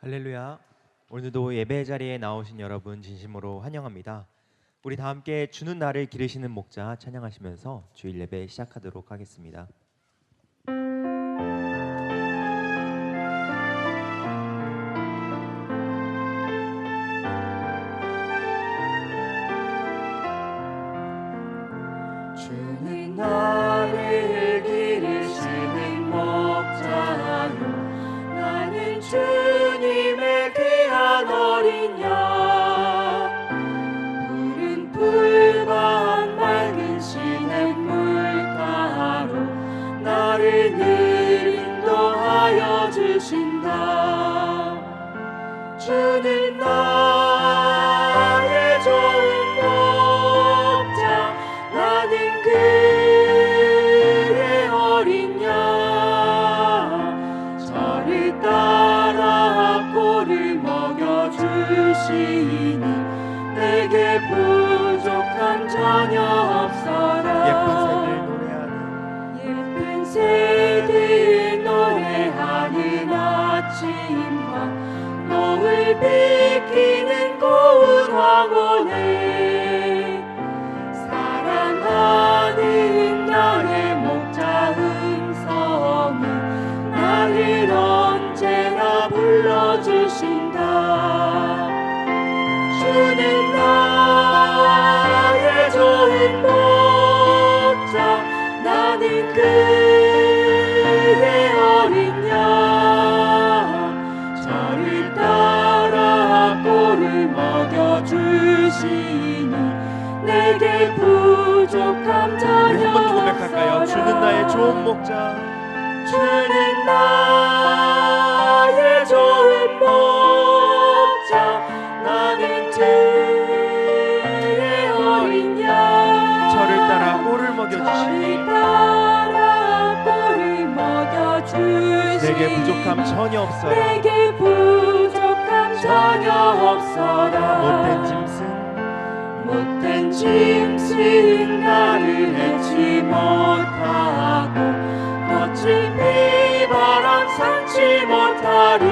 할렐루야. 오늘도 예배 자리에 나오신 여러분 진심으로 환영합니다. 우리 다 함께 주는 나를 기르시는 목자 찬양하시면서 주일 예배 시작하도록 하겠습니다. 하여 주신다. 주는 나 고 우리 전혀 한번 고백할까요? 주는 나의 좋은 목자. 주는 나의 좋은 목자. 나는 주의 어린 양. 저를 따라 꼴을 저를 먹여주시니. 따라 꼴을 먹여주시니. 내게 부족함 전혀 없어라. 내게 부족함 전혀 없어라. 못된 짐승 못된 짐승 나를 해치 못하고 거친 비바람 삼지 못하리.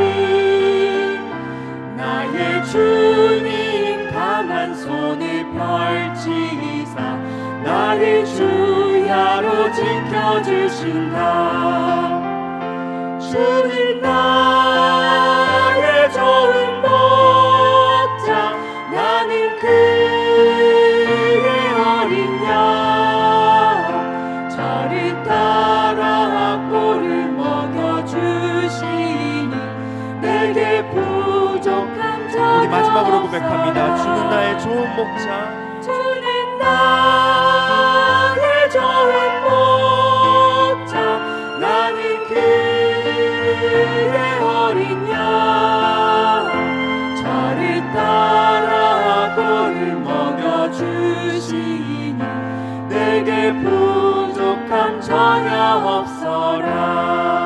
나의 주님 강한 손을 펼치사 나를 주야로 지켜주신다. 주는 나 우리 마지막으로 고백합니다. 주는 나의 좋은 목자. 주는 나의 좋은 목자. 나는 그의 어린 양. 저를 따라 꼴을 먹여주시니 내게 부족함 전혀 없어라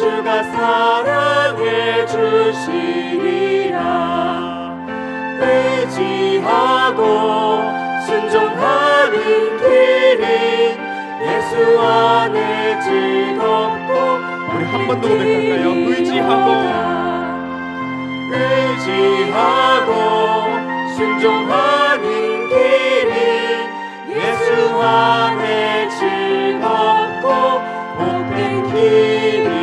주가 사랑해 주시리라 의지하고 순종하는 길이 예수 안에 즐겁고 우리 한 번도 고백할까요? 의지하고 의지하고 순종하는 길이 예수 안에 즐겁고 복된 길이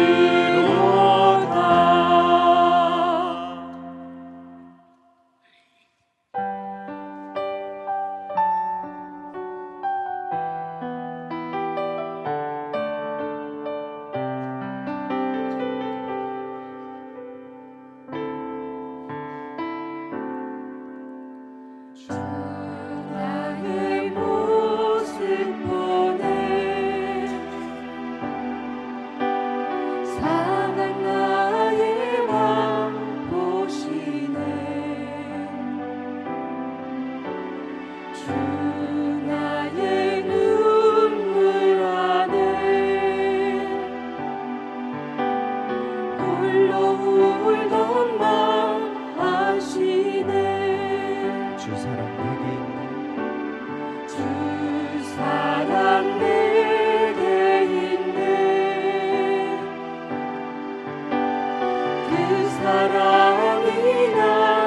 Is that our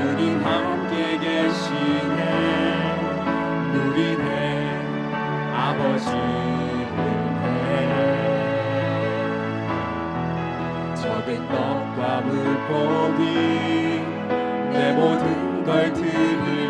주님 함께 계시네. 누리네 아버지 은혜 적은 떡과 물고기 내 모든 걸 들을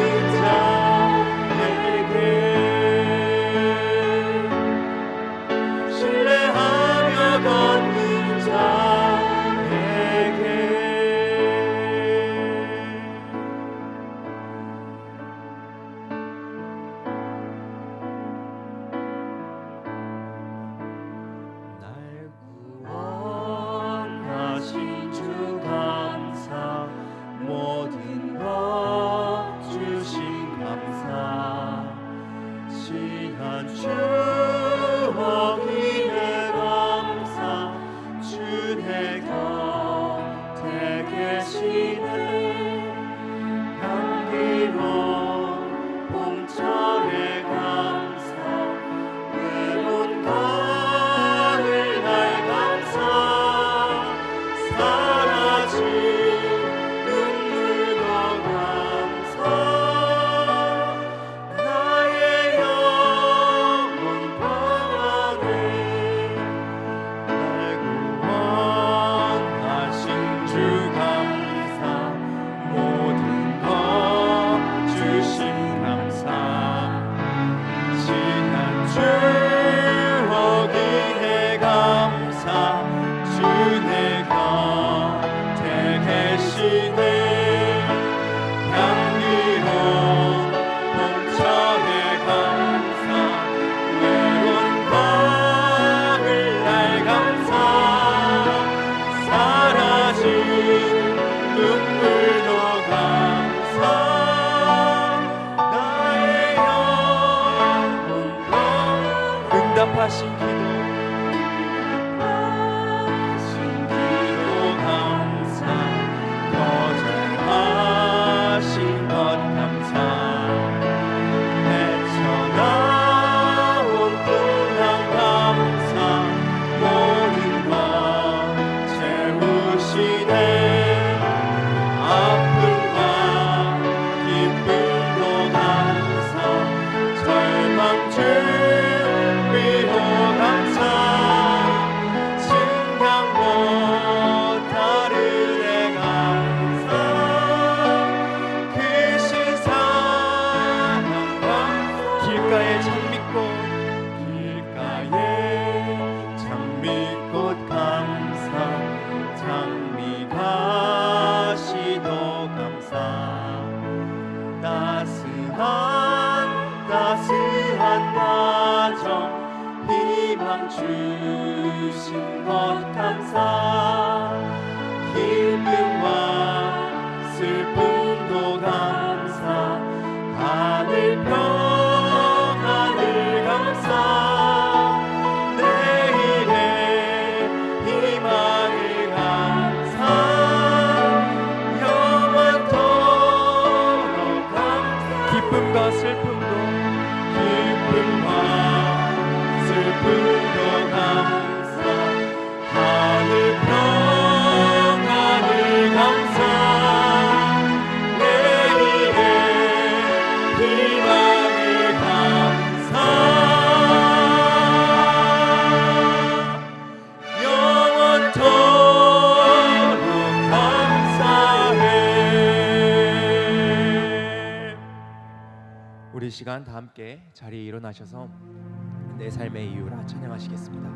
Gott ganz 시간 다 함께 자리에 일어나셔서 내 삶의 이유라 찬양하시겠습니다.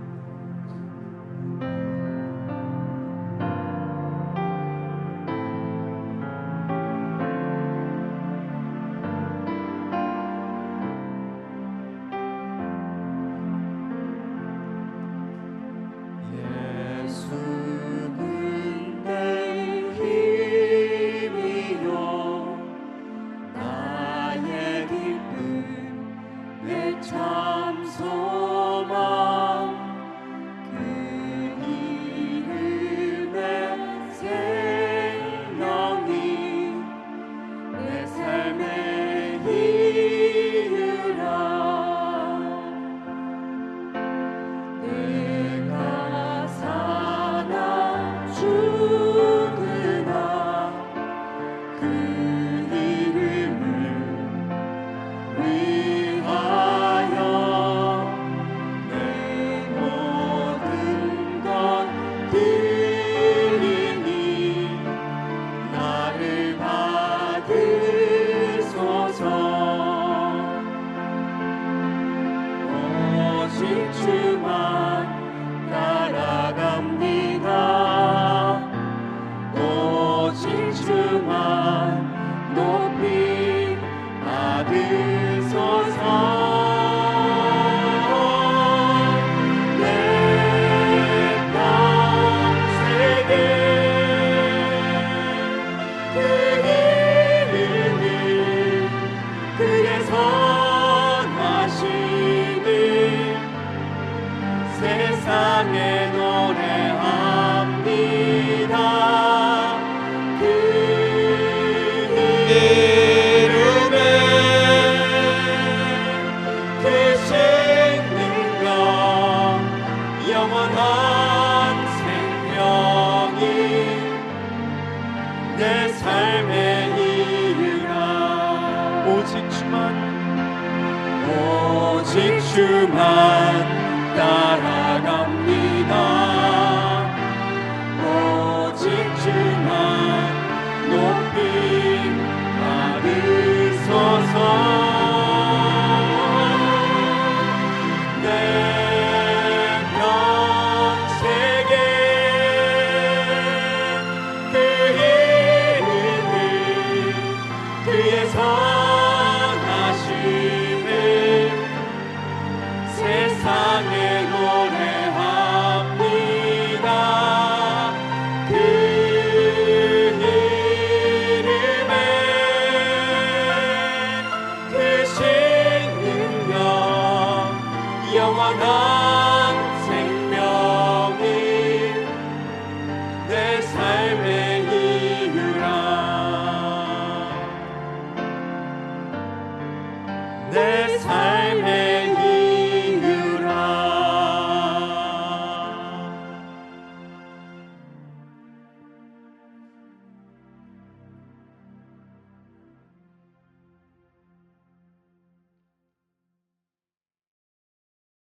주만